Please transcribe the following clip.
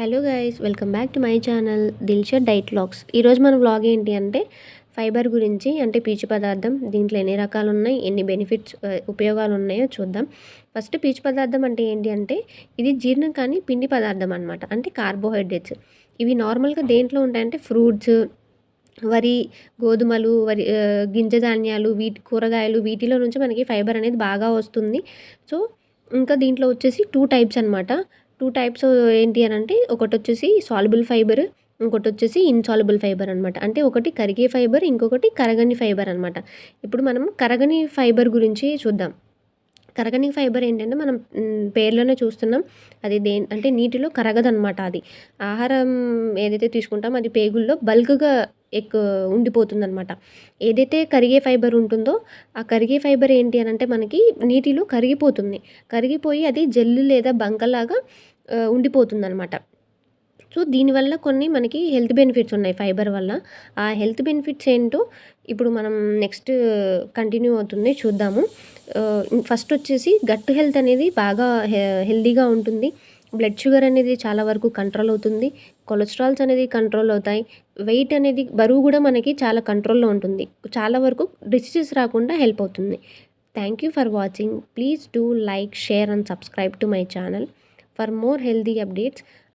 Hello guys welcome back to my channel Dilshar diet logs ఈరోజు మన vlog ఏంటి అంటే ఫైబర్ గురించి అంటే పీచు పదార్థం దీంట్లో ఎన్ని రకాలు ఉన్నాయి ఎన్ని బెనిఫిట్స్ ఉపయోగాలు ఉన్నాయో చూద్దాం. ఫస్ట్ పీచు పదార్థం అంటే ఏంటి అంటే ఇది జీర్ణం కానీ పిండి పదార్థం అనమాట అంటే కార్బోహైడ్రేట్స్. ఇవి నార్మల్గా దేంట్లో ఉంటాయంటే ఫ్రూట్స్ వరి గోధుమలు వరి గింజ ధాన్యాలు వీటి కూరగాయలు వీటిలో నుంచి మనకి ఫైబర్ అనేది బాగా వస్తుంది. సో ఇంకా దీంట్లో వచ్చేసి టూ టైప్స్ అనమాట టూ టైప్స్ ఏంటి అని అంటే ఒకటి వచ్చేసి సాల్బుల్ ఫైబర్ ఇంకోటి వచ్చేసి ఇన్సాల్బుల్ ఫైబర్ అనమాట అంటే ఒకటి కరిగే ఫైబర్ ఇంకొకటి కరగని ఫైబర్ అనమాట ఇప్పుడు మనం కరగని ఫైబర్ గురించి చూద్దాం. కరగని ఫైబర్ ఏంటంటే మనం పేర్లోనే చూస్తున్నాం. అది దే అంటే నీటిలో కరగదనమాట అది. ఆహారం ఏదైతే తీసుకుంటామో అది పేగుల్లో బల్క్గా ఎక్కువ ఉండిపోతుందన్నమాట. ఏదైతే కరిగే ఫైబర్ ఉంటుందో ఆ కరిగే ఫైబర్ ఏంటి అని అంటే మనకి నీటిలో కరిగిపోతుంది. కరిగిపోయి అది జెల్లు లేదా బంకలాగా ఉండిపోతుంది ఉండిపోతుందన్నమాట. సో దీనివల్ల కొన్ని మనకి హెల్త్ బెనిఫిట్స్ ఉన్నాయి ఫైబర్ వల్ల. ఆ హెల్త్ బెనిఫిట్స్ ఏంటో ఇప్పుడు మనం నెక్స్ట్ కంటిన్యూ అవుతుంది చూద్దాము. ఫస్ట్ వచ్చేసి గట్ హెల్త్ అనేది బాగా హె- ఉంటుంది. బ్లడ్ షుగర్ అనేది చాలా వరకు కంట్రోల్ అవుతుంది. కొలెస్ట్రాల్స్ అనేది కంట్రోల్ అవుతాయి. వెయిట్ అనేది బరువు కూడా మనకి చాలా కంట్రోల్లో ఉంటుంది. చాలా వరకు డిసీజెస్ రాకుండా హెల్ప్ అవుతుంది. Thank you for watching. Please do like share and subscribe to my channel. For more healthy updates